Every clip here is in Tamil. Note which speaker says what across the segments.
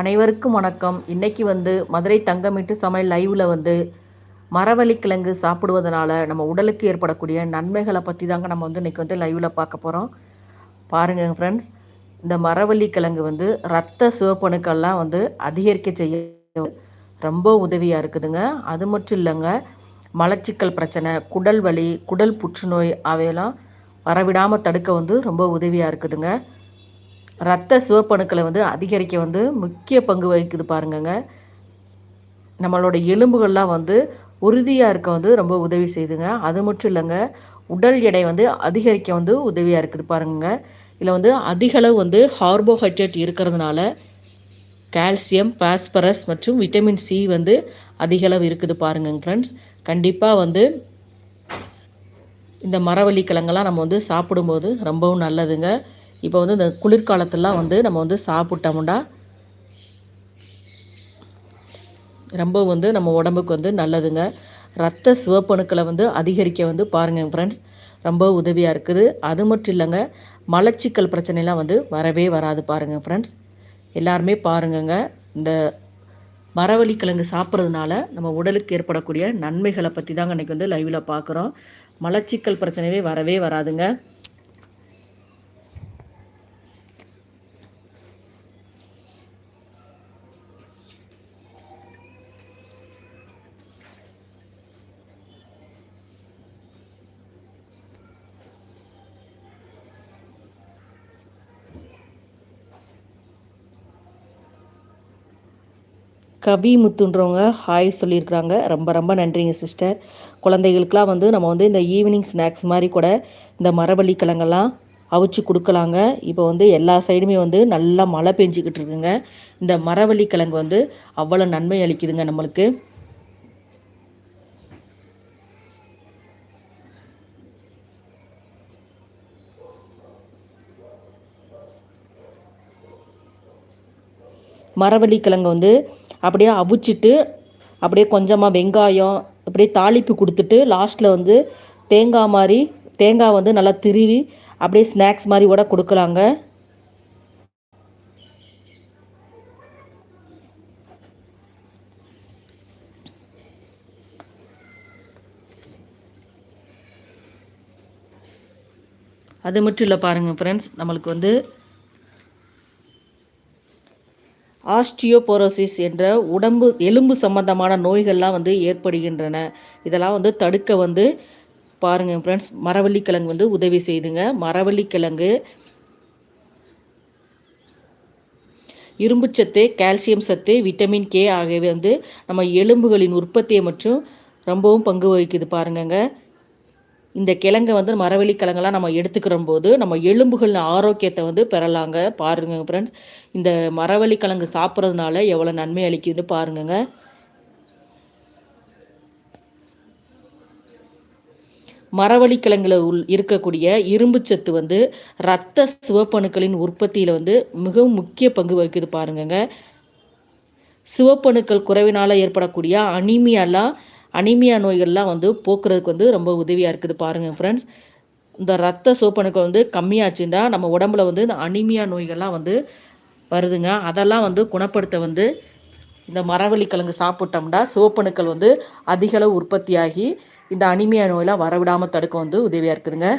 Speaker 1: அனைவருக்கும் வணக்கம். இன்றைக்கி வந்து மதுரை தங்கமிட்டு சமையல் லைவில் வந்து மரவள்ளி கிழங்கு சாப்பிடுவதனால நம்ம உடலுக்கு ஏற்படக்கூடிய நன்மைகளை பற்றி தாங்க நம்ம வந்து இன்றைக்கி வந்து லைவில் பார்க்க போகிறோம் பாருங்கள் ஃப்ரெண்ட்ஸ் இந்த மரவள்ளி கிழங்கு வந்து ரத்த சிவப்பணுக்கள்லாம் வந்து அதிகரிக்க செய்ய ரொம்ப உதவியாக இருக்குதுங்க. அது மட்டும் இல்லைங்க மலச்சிக்கல் பிரச்சனை குடல் வலி குடல் புற்றுநோய் அவையெல்லாம் வரவிடாமல் தடுக்க வந்து ரொம்ப உதவியாக இருக்குதுங்க. ரத்த சிவப்பணுக்களை வந்து அதிகரிக்க வந்து முக்கிய பங்கு வகிக்குது பாருங்கங்க. நம்மளோட எலும்புகள்லாம் வந்து உறுதியாக இருக்க வந்து ரொம்ப உதவி செய்யுதுங்க அது மட்டும் இல்லைங்க உடல் எடை வந்து அதிகரிக்க வந்து உதவியாக இருக்குது பாருங்க இதில் வந்து அதிகளவு வந்து கார்போஹைட்ரேட் இருக்கிறதுனால கால்சியம் பாஸ்பரஸ் மற்றும் விட்டமின் சி வந்து அதிகளவு இருக்குது பாருங்க ஃப்ரெண்ட்ஸ் கண்டிப்பாக வந்து இந்த மரவள்ளி கிழங்கெல்லாம் நம்ம வந்து சாப்பிடும்போது ரொம்பவும் நல்லதுங்க. இப்போ வந்து இந்த குளிர்காலத்திலலாம் வந்து நம்ம வந்து சாப்பிட்டோம்னா ரொம்ப வந்து நம்ம உடம்புக்கு வந்து நல்லதுங்க. ரத்த சிவப்பணுக்களை வந்து அதிகரிக்க வந்து பாருங்கள் ஃப்ரெண்ட்ஸ் ரொம்ப உதவியாக இருக்குது. அது மட்டும் இல்லைங்க மலச்சிக்கல் பிரச்சனைலாம் வந்து வரவே வராது பாருங்கள் ஃப்ரெண்ட்ஸ் எல்லாருமே பாருங்கங்க இந்த மரவள்ளி கிழங்கு சாப்பிட்றதுனால நம்ம உடலுக்கு ஏற்படக்கூடிய நன்மைகளை பற்றி தாங்க இன்றைக்கி வந்து லைவில் பார்க்குறோம் மலச்சிக்கல் பிரச்சனையே வரவே வராதுங்க. கவி முத்துன்றவங்க ஹாய் சொல்லியிருக்கிறாங்க. ரொம்ப ரொம்ப நன்றிங்க சிஸ்டர். குழந்தைகளுக்கெலாம் வந்து நம்ம வந்து இந்த ஈவினிங் ஸ்நாக்ஸ் மாதிரி கூட இந்த மரவள்ளி கிழங்கெல்லாம் அவிச்சு கொடுக்கலாங்க. இப்போ வந்து எல்லா சைடுமே வந்து நல்லா மழை பெஞ்சிக்கிட்டு இருக்குங்க. இந்த மரவள்ளி கிழங்கு வந்து அவ்வளோ நன்மை அளிக்குதுங்க நம்மளுக்கு. மரவள்ளி கிழங்கு வந்து அப்படியே அவிச்சிட்டு அப்படியே கொஞ்சமாக வெங்காயம் அப்படியே தாளிப்பு கொடுத்துட்டு லாஸ்ட்டில் வந்து தேங்காய் மாதிரி தேங்காய் வந்து நல்லா திருவி அப்படியே ஸ்நாக்ஸ் மாதிரி கூட கொடுக்கலாங்க. அது மட்டும் இல்லை பாருங்கள் ஃப்ரெண்ட்ஸ் நம்மளுக்கு வந்து ஆஸ்டியோபோரோசிஸ் என்ற உடம்பு எலும்பு சம்பந்தமான நோய்கள்லாம் வந்து ஏற்படுகின்றன. இதெல்லாம் வந்து தடுக்க வந்து பாருங்கள் ஃப்ரெண்ட்ஸ் மரவள்ளிக்கிழங்கு வந்து உதவி செய்துங்க. மரவள்ளிக்கிழங்கு இரும்புச்சத்து கால்சியம் சத்து விட்டமின் கே ஆகியவை வந்து நம்ம எலும்புகளின் உற்பத்தியை மற்றும் ரொம்பவும் பங்கு வகிக்குது பாருங்கங்க. இந்த கிழங்கை வந்து மரவள்ளி கிழங்கெல்லாம் நம்ம எடுத்துக்கிற போது நம்ம எலும்புகள் ஆரோக்கியத்தை வந்து பெறலாங்க. பாருங்க ஃப்ரெண்ட்ஸ் இந்த மரவள்ளி கிழங்கு சாப்பிட்றதுனால எவ்வளோ நன்மை அளிக்குதுன்னு பாருங்கங்க. மரவள்ளி கிழங்குல உள் இருக்கக்கூடிய இரும்புச்சத்து வந்து இரத்த சிவப்பணுக்களின் உற்பத்தியில் வந்து மிகவும் முக்கிய பங்கு வகிக்குது பாருங்கங்க. சிவப்பணுக்கள் குறைவினால் ஏற்படக்கூடிய அனிமியாலாம் அனிமியா நோய்கள்லாம் வந்து போக்குறதுக்கு வந்து ரொம்ப உதவியாக இருக்குது பாருங்கள் ஃப்ரெண்ட்ஸ் இந்த ரத்த சோப்பனுக்கு வந்து கம்மியாச்சுன்னா நம்ம உடம்புல வந்து இந்த அனிமியா நோய்கள்லாம் வந்து வருதுங்க. அதெல்லாம் வந்து குணப்படுத்த வந்து இந்த மரவள்ளி கிழங்கு சாப்பிட்டோம்னா சோப்பணுக்கள் வந்து அதிகளவு உற்பத்தியாகி இந்த அனிமியா நோயெல்லாம் வரவிடாமல் தடுக்க வந்து உதவியாக இருக்குதுங்க.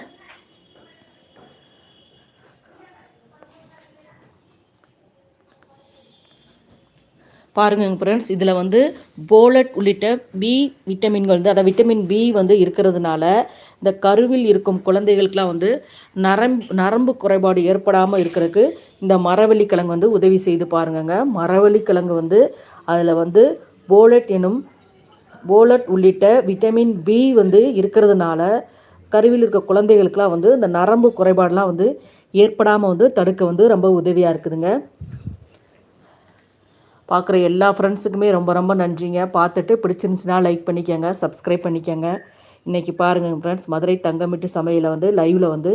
Speaker 1: பாருங்க ஃப்ரெண்ட்ஸ் இதில் வந்து போலட் உள்ளிட்ட பி விட்டமின்கள் வந்து அதாவது விட்டமின் பி வந்து இருக்கிறதுனால இந்த கருவில் இருக்கும் குழந்தைகளுக்கெலாம் வந்து நரம் நரம்பு குறைபாடு ஏற்படாமல் இருக்கிறதுக்கு இந்த மரவள்ளி கிழங்கு வந்து உதவி செய்து பாருங்கங்க. மரவள்ளி கிழங்கு வந்து அதில் வந்து போலட் எனும் போலட் உள்ளிட்ட விட்டமின் பி வந்து இருக்கிறதுனால கருவில் இருக்க குழந்தைகளுக்கெலாம் வந்து இந்த நரம்பு குறைபாடெலாம் வந்து ஏற்படாமல் வந்து தடுக்க வந்து ரொம்ப உதவியாக இருக்குதுங்க. பார்க்குற எல்லா ஃப்ரெண்ட்ஸுக்குமே ரொம்ப ரொம்ப நன்றிங்க. பார்த்துட்டு பிடிச்சிருந்துச்சுன்னா லைக் பண்ணிக்கோங்க சப்ஸ்கிரைப் பண்ணிக்கோங்க. இன்றைக்கி பாருங்கள் ஃப்ரெண்ட்ஸ் மதுரை தங்கமிட்டு சமையலில் வந்து லைவில் வந்து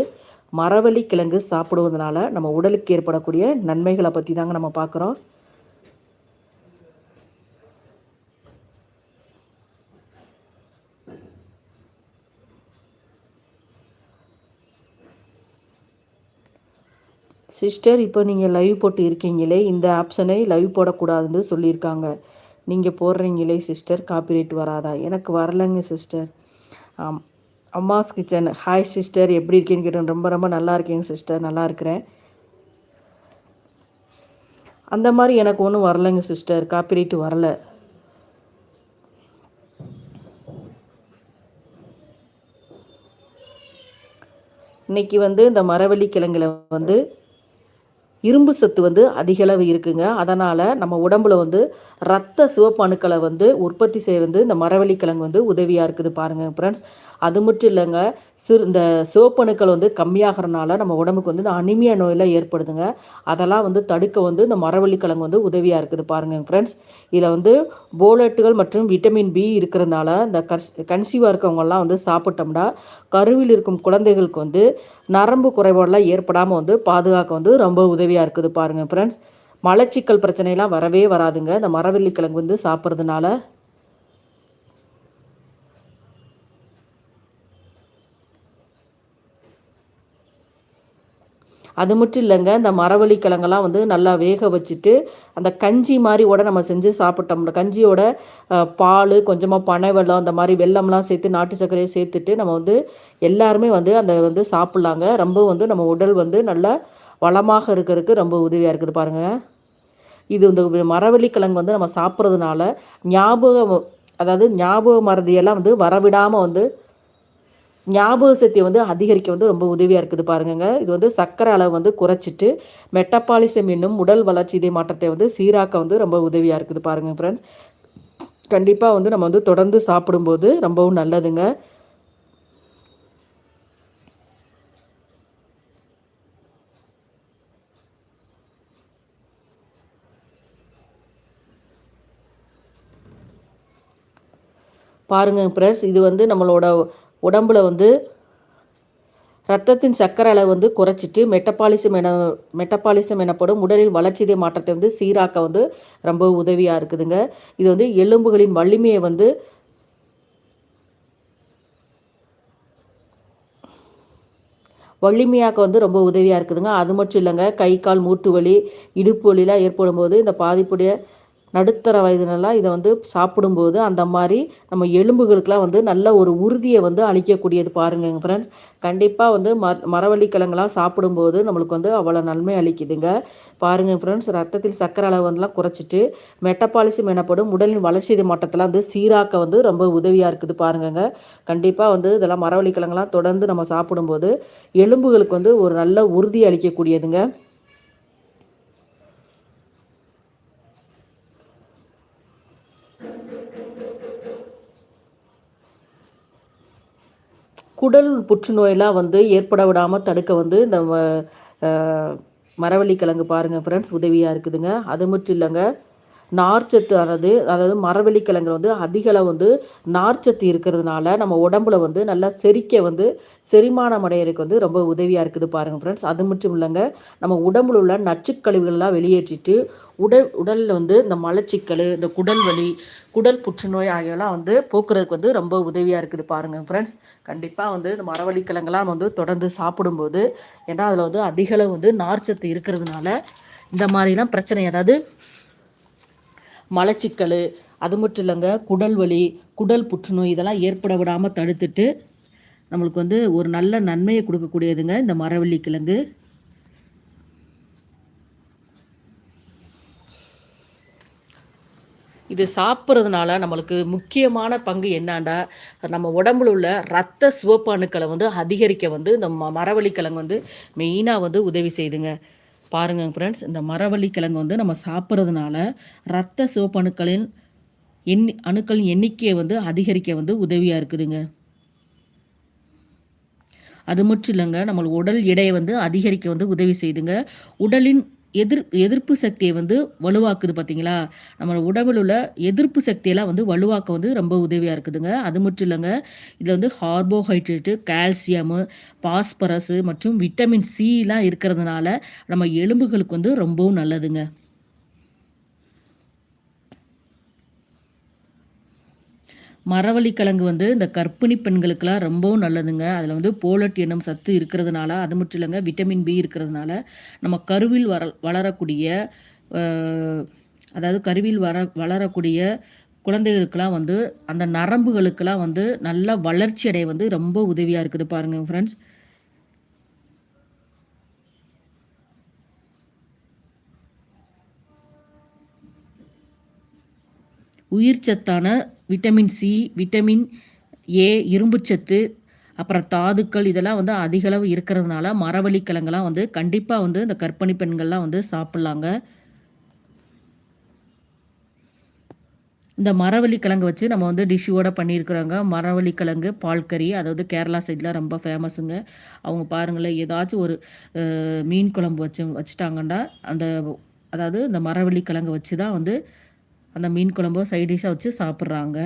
Speaker 1: மரவள்ளி கிழங்கு சாப்பிடுவதனால நம்ம உடலுக்கு ஏற்படக்கூடிய நன்மைகளை பற்றி தாங்க நம்ம பார்க்குறோம். சிஸ்டர் இப்போ நீங்கள் லைவ் போட்டு இருக்கீங்களே இந்த ஆப்ஷனை லைவ் போடக்கூடாதுன்னு சொல்லியிருக்காங்க. நீங்கள் போடுறீங்களே சிஸ்டர் காப்பிரைட் வராதா? எனக்கு வரலைங்க சிஸ்டர் ஆம் அம்மாஸ் கிச்சன். ஹாய் சிஸ்டர் எப்படி இருக்கேன்னு கேட்டேன். ரொம்ப ரொம்ப நல்லா இருக்கேங்க சிஸ்டர் நல்லா இருக்கிறேன். அந்த மாதிரி எனக்கு ஒன்றும் வரலைங்க சிஸ்டர் காப்பிரைட் வரல. இன்னைக்கு வந்து இந்த மரவள்ளி கிழங்குல வந்து இரும்பு சத்து வந்து அதிகளவு இருக்குங்க. அதனால் நம்ம உடம்புல வந்து ரத்த சிவப்பு அணுக்களை வந்து உற்பத்தி செய்ய வந்து இந்த மரவள்ளி கிழங்கு வந்து உதவியாக இருக்குது பாருங்கள் ஃப்ரெண்ட்ஸ் அது மட்டும் இல்லைங்க சிறு இந்த சிவப்பணுக்கள் வந்து கம்மியாகிறனால நம்ம உடம்புக்கு வந்து இந்த அனிமியா நோயெல்லாம் ஏற்படுதுங்க. அதெல்லாம் வந்து தடுக்க வந்து இந்த மரவள்ளிக்கிழங்கு வந்து உதவியாக இருக்குது பாருங்கள் ஃப்ரெண்ட்ஸ் இதில் வந்து போலட்டுகள் மற்றும் விட்டமின் பி இருக்கிறதுனால இந்த கன்ஸ் கன்சீவாக இருக்கவங்கெல்லாம் வந்து சாப்பிட்டோம்னா கருவில் இருக்கும் குழந்தைகளுக்கு வந்து நரம்பு குறைபாடெல்லாம் ஏற்படாமல் வந்து பாதுகாக்க வந்து ரொம்ப உதவியாக இருக்குது பாருங்கள் ஃப்ரெண்ட்ஸ் மலச்சிக்கல் பிரச்சனைலாம் வரவே வராதுங்க. இந்த மரவள்ளிக்கிழங்கு வந்து சாப்பிட்றதுனால அது மட்டும் இல்லைங்க இந்த மரவள்ளி கிழங்கெல்லாம் வந்து நல்லா வேக வச்சுட்டு அந்த கஞ்சி மாதிரியோட நம்ம செஞ்சு சாப்பிட்டோம்னா கஞ்சியோட பால் கொஞ்சமாக பனை வெள்ளம் அந்த மாதிரி வெள்ளம்லாம் சேர்த்து நாட்டு சர்க்கரையை சேர்த்துட்டு நம்ம வந்து எல்லாருமே வந்து அந்த வந்து சாப்பிட்லாங்க. ரொம்ப வந்து நம்ம உடல் வந்து நல்லா வளமாக இருக்கிறதுக்கு ரொம்ப உதவியாக இருக்குது பாருங்கள் இது இந்த மரவள்ளிக்கிழங்கு வந்து நம்ம சாப்பிட்றதுனால ஞாபகம் அதாவது ஞாபக மறதியெல்லாம் வந்து வரவிடாமல் வந்து ஞாபக சக்தி வந்து அதிகரிக்க வந்து ரொம்ப உதவியாக இருக்குது பாருங்கங்க. இது வந்து சர்க்கரை அளவு வந்து குறைச்சிட்டு மெட்டப்பாலிசம் என்னும் உடல் வளர்ச்சி மாற்றத்தை வந்து சீராக்க வந்து ரொம்ப உதவியாக இருக்குது பாருங்கள் ஃப்ரெண்ட்ஸ் கண்டிப்பாக வந்து நம்ம வந்து தொடர்ந்து சாப்பிடும்போது ரொம்பவும் நல்லதுங்க. பாருங்க ப்ரெஸ் இது வந்து நம்மளோட உடம்பில் வந்து ரத்தத்தின் சர்க்கரை அளவு வந்து குறைச்சிட்டு மெட்டபாலிசம் என மெட்டபாலிசம் எனப்படும் உடலின் வளர்ச்சிதை மாற்றத்தை வந்து சீராக்க வந்து ரொம்ப உதவியாக இருக்குதுங்க. இது வந்து எலும்புகளின் வலிமையை வந்து வலிமையாக்க வந்து ரொம்ப உதவியாக இருக்குதுங்க. அது மட்டும் இல்லைங்க கை கால் மூட்டு வலி இடுப்பு வலிலாம் ஏற்படும் போது இந்த பாதிப்புடைய நடுத்தர வயதினெல்லாம் இதை வந்து சாப்பிடும்போது அந்த மாதிரி நம்ம எலும்புகளுக்கெலாம் வந்து நல்ல ஒரு உறுதியை வந்து அளிக்கக்கூடியது பாருங்கள் ஃப்ரெண்ட்ஸ் கண்டிப்பாக வந்து ம மரவள்ளிக்கிழங்கெல்லாம் சாப்பிடும்போது நம்மளுக்கு வந்து அவ்வளோ நன்மை அளிக்குதுங்க. பாருங்கள் ஃப்ரெண்ட்ஸ் ரத்தத்தில் சக்கரை அளவு வந்துலாம் குறைச்சிட்டு மெட்டபாலிசம் எனப்படும் உடலின் வளர்ச்சி மட்டத்தில் வந்து சீராக்க வந்து ரொம்ப உதவியாக இருக்குது பாருங்கங்க. கண்டிப்பாக வந்து இதெல்லாம் மரவள்ளிக்கிழங்கெல்லாம் தொடர்ந்து நம்ம சாப்பிடும்போது எலும்புகளுக்கு வந்து ஒரு நல்ல உறுதி அளிக்கக்கூடியதுங்க. குடல் புற்றுநோயெல்லாம் வந்து ஏற்பட விடாமல் தடுக்க வந்து இந்த மரவள்ளி கிழங்கு பாருங்கள் ஃப்ரெண்ட்ஸ் உதவியாக இருக்குதுங்க. அது மட்டும் இல்லைங்க. நார்ச்சத்து ஆனது அதாவது மரவள்ளிக்கிழங்கு வந்து அதிகளவு வந்து நார்ச்சத்து இருக்கிறதுனால நம்ம உடம்புல வந்து நல்லா செரிக்க வந்து செரிமானம் அடையிறதுக்கு வந்து ரொம்ப உதவியாக இருக்குது பாருங்கள் ஃப்ரெண்ட்ஸ் அது மட்டும் இல்லைங்க நம்ம உடம்புல உள்ள நச்சுக்கழிவுகள்லாம் வெளியேற்றிட்டு உடல் உடலில் வந்து இந்த மலச்சிக்கல் இந்த குடல் வலி குடல் புற்றுநோய் ஆகியெல்லாம் வந்து போக்குறதுக்கு வந்து ரொம்ப உதவியாக இருக்குது பாருங்கள் ஃப்ரெண்ட்ஸ் கண்டிப்பாக வந்து இந்த மரவள்ளிக்கிழங்கெல்லாம் வந்து தொடர்ந்து சாப்பிடும்போது ஏன்னா அதில் வந்து அதிகளவு வந்து நார்ச்சத்து இருக்கிறதுனால இந்த மாதிரிலாம் பிரச்சனை அதாவது மலச்சிக்கல் அது மட்டும் இல்லைங்க குடல் வலி குடல் புற்றுநோய் இதெல்லாம் ஏற்பட விடாமல் தடுத்துட்டு நம்மளுக்கு வந்து ஒரு நல்ல நன்மையை கொடுக்கக்கூடியதுங்க இந்த மரவள்ளி கிழங்கு. இது சாப்பிட்றதுனால நம்மளுக்கு முக்கியமான பங்கு என்னாண்டா நம்ம உடம்புல உள்ள ரத்த சிவப்பு அணுக்களை வந்து அதிகரிக்க வந்து இந்த மரவள்ளி கிழங்கு வந்து மெயினாக வந்து உதவி செய்துங்க. பாருங்க ஃப்ரெண்ட்ஸ் இந்த மரவள்ளி கிழங்கு வந்து நம்ம சாப்பிட்றதுனால ரத்த சிவப்பணுக்களின் எண்ணி அணுக்களின் எண்ணிக்கையை வந்து அதிகரிக்க வந்து உதவியாக இருக்குதுங்க. அது மட்டும் இல்லைங்க நம்ம உடல் எடையை வந்து அதிகரிக்க வந்து உதவி செய்துங்க. உடலின் எதிர் எதிர்ப்பு சக்தியை வந்து வலுவாக்குது பார்த்தீங்களா நம்ம உடம்பில் உள்ள எதிர்ப்பு சக்தியெல்லாம் வந்து வலுவாக்க வந்து ரொம்ப உதவியாக இருக்குதுங்க. அது மட்டும் இல்லைங்க இதில் வந்து கார்போஹைட்ரேட்டு கால்சியமு பாஸ்பரஸு மற்றும் விட்டமின் சிலாம் இருக்கிறதுனால நம்ம எலும்புகளுக்கு வந்து ரொம்பவும் நல்லதுங்க. மரவள்ளி கிழங்கு வந்து இந்த கர்ப்பிணி பெண்களுக்கெல்லாம் ரொம்பவும் நல்லதுங்க. அதில் வந்து போலட் என்னும் சத்து இருக்கிறதுனால அது மட்டும் இல்லைங்க விட்டமின் பி இருக்கிறதுனால நம்ம கருவில் வர வளரக்கூடிய அதாவது கருவில் வர வளரக்கூடிய குழந்தைகளுக்கெல்லாம் வந்து அந்த நரம்புகளுக்கெல்லாம் வந்து நல்ல வளர்ச்சி அடைய வந்து ரொம்ப உதவியாக இருக்குது பாருங்கள் ஃப்ரெண்ட்ஸ் உயிர் சத்தான விட்டமின் சி விட்டமின் ஏ இரும்புச்சத்து அப்புறம் தாதுக்கள் இதெல்லாம் வந்து அதிகளவு இருக்கிறதுனால மரவள்ளி கிழங்கெல்லாம் வந்து கண்டிப்பாக வந்து இந்த கர்ப்பிணி பெண்கள்லாம் வந்து சாப்பிட்லாங்க. இந்த மரவள்ளி கிழங்கு வச்சு நம்ம வந்து டிஷ்ஷுவோட பண்ணியிருக்கிறாங்க. மரவள்ளி கிழங்கு பால் கறி அதாவது கேரளா சைடில் ரொம்ப ஃபேமஸுங்க அவங்க பாருங்களேன் ஏதாச்சும் ஒரு மீன் குழம்பு வச்சு வச்சுட்டாங்கன்னா அந்த அதாவது இந்த மரவள்ளி கிழங்கு வச்சு தான் வந்து அந்த மீன் குழம்பு சைட் டிஷ்ஷாக வச்சு சாப்பிட்றாங்க.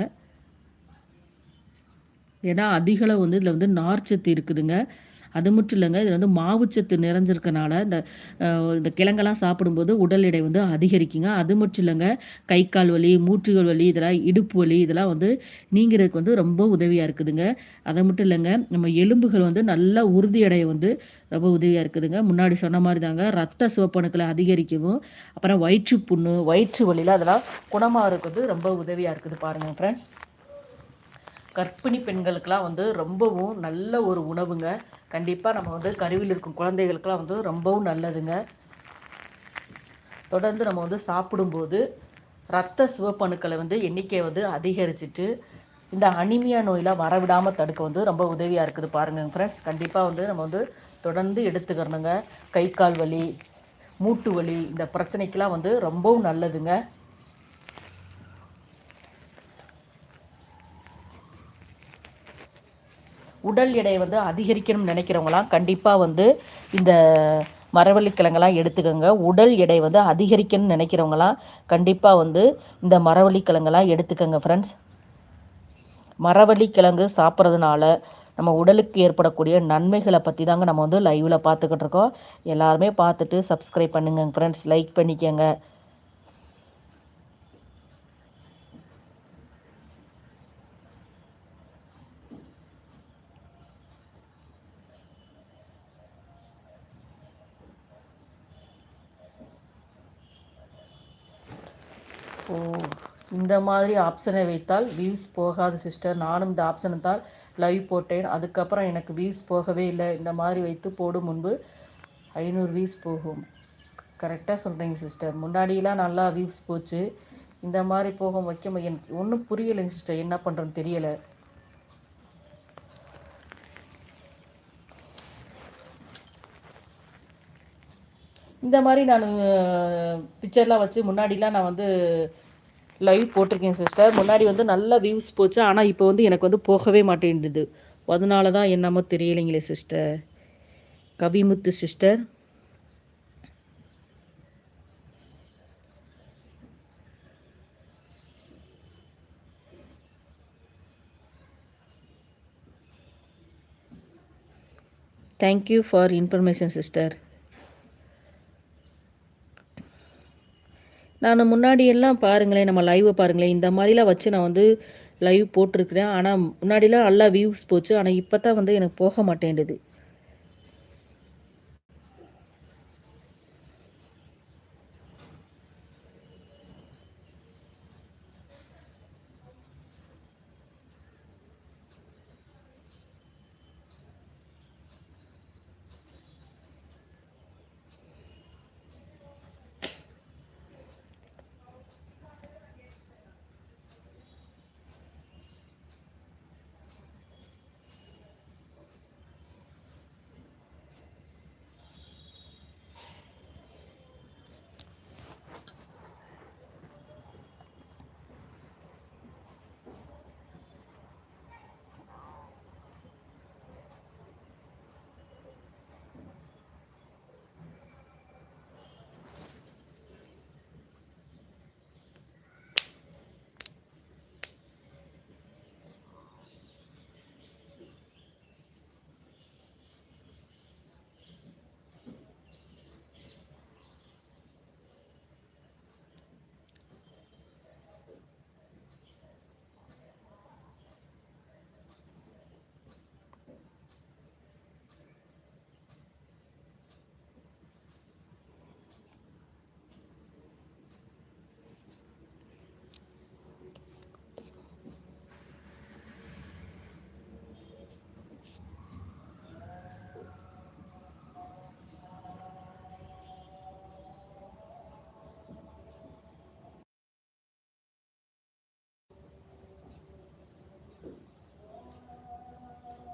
Speaker 1: ஏன்னா அதிகளவு வந்து இதில் வந்து நார்ச்சத்து இருக்குதுங்க. அது மட்டும் இல்லைங்க இதில் வந்து மாவுச்சத்து நிறைஞ்சிருக்கனால இந்த இந்த கிழங்கெல்லாம் சாப்பிடும்போது உடல் எடை வந்து அதிகரிக்குங்க. அது மட்டும் இல்லைங்க கை கால் வலி மூட்டுகள் வலி இதெல்லாம் இடுப்பு வலி இதெல்லாம் வந்து நீங்கிறதுக்கு வந்து ரொம்ப உதவியாக இருக்குதுங்க. அது மட்டும் இல்லைங்க நம்ம எலும்புகள் வந்து நல்லா உறுதியடைய வந்து ரொம்ப உதவியாக இருக்குதுங்க. முன்னாடி சொன்ன மாதிரி தாங்க ரத்த சிவப்பணுக்களை அதிகரிக்கவும் அப்புறம் வயிற்று புண்ணு வயிற்று வலியில் அதெல்லாம் குணமாகறதுக்கு வந்து ரொம்ப உதவியாக இருக்குது பாருங்கள் ஃப்ரெண்ட்ஸ் கர்ப்பிணி பெண்களுக்கெலாம் வந்து ரொம்பவும் நல்ல ஒரு உணவுங்க. கண்டிப்பாக நம்ம வந்து கருவில் இருக்கும் குழந்தைகளுக்கெல்லாம் வந்து ரொம்பவும் நல்லதுங்க. தொடர்ந்து நம்ம வந்து சாப்பிடும்போது ரத்த சிவப்பணுக்களை வந்து எண்ணிக்கையை வந்து அதிகரிச்சுட்டு இந்த அனிமியா நோயெலாம் வரவிடாமல் தடுக்க வந்து ரொம்ப உதவியாக இருக்குது பாருங்கள் ஃப்ரெண்ட்ஸ் கண்டிப்பாக வந்து நம்ம வந்து தொடர்ந்து எடுத்துக்கிறணுங்க கை கால் வலி மூட்டு வலி இந்த பிரச்சனைக்கெலாம் வந்து ரொம்பவும் நல்லதுங்க. உடல் எடை வந்து அதிகரிக்கணும்னு நினைக்கிறவங்களாம் கண்டிப்பாக வந்து இந்த மரவள்ளிக்கிழங்கெல்லாம் எடுத்துக்கோங்க. உடல் எடை வந்து அதிகரிக்கணும்னு நினைக்கிறவங்களாம் கண்டிப்பாக வந்து இந்த மரவள்ளிக்கிழங்கெல்லாம் எடுத்துக்கோங்க ஃப்ரெண்ட்ஸ் மரவள்ளிக்கிழங்கு சாப்பிட்றதுனால நம்ம உடலுக்கு ஏற்படக்கூடிய நன்மைகளை பற்றி தாங்க நம்ம வந்து லைவில் பார்த்துக்கிட்டு இருக்கோம். எல்லாருமே பார்த்துட்டு சப்ஸ்கிரைப் பண்ணுங்க ஃப்ரெண்ட்ஸ் லைக் பண்ணிக்கோங்க. ஓ இந்த மாதிரி ஆப்ஷனை வைத்தால் வியூஸ் போகாது சிஸ்டர் நானும் இந்த ஆப்ஷனை தான் லைவ் போட்டேன். அதுக்கப்புறம் எனக்கு வியூஸ் போகவே இல்லை. இந்த மாதிரி வைத்து போடும் முன்பு ஐநூறு வியூஸ் போகும். கரெக்டாக சொல்கிறீங்க சிஸ்டர் முன்னாடியெலாம் நல்லா வியூஸ் போச்சு. இந்த மாதிரி போகும் வைக்க எனக்கு ஒன்றும் புரியலைங்க சிஸ்டர் என்ன பண்ணுறோன்னு தெரியலை. இந்த மாதிரி நான் பிக்சர்லாம் வச்சு முன்னாடிலாம் நான் வந்து லைவ் போட்டிருக்கேன் சிஸ்டர் முன்னாடி வந்து நல்ல வியூஸ் போச்சு. ஆனால் இப்போ வந்து எனக்கு வந்து போகவே மாட்டேன்டுது. அதனால தான் என்னமோ தெரியலைங்களே sister Kavimuthu sister thank you for information sister நான் முன்னாடியெல்லாம் பாருங்களேன் நம்ம லைவை பாருங்களேன். இந்த மாதிரிலாம் வச்சு நான் வந்து லைவ் போட்டிருக்கிறேன். ஆனால் முன்னாடிலாம் நல்லா வியூஸ் போச்சு. ஆனால் இப்போ தான் வந்து எனக்கு போக மாட்டேன்டுது.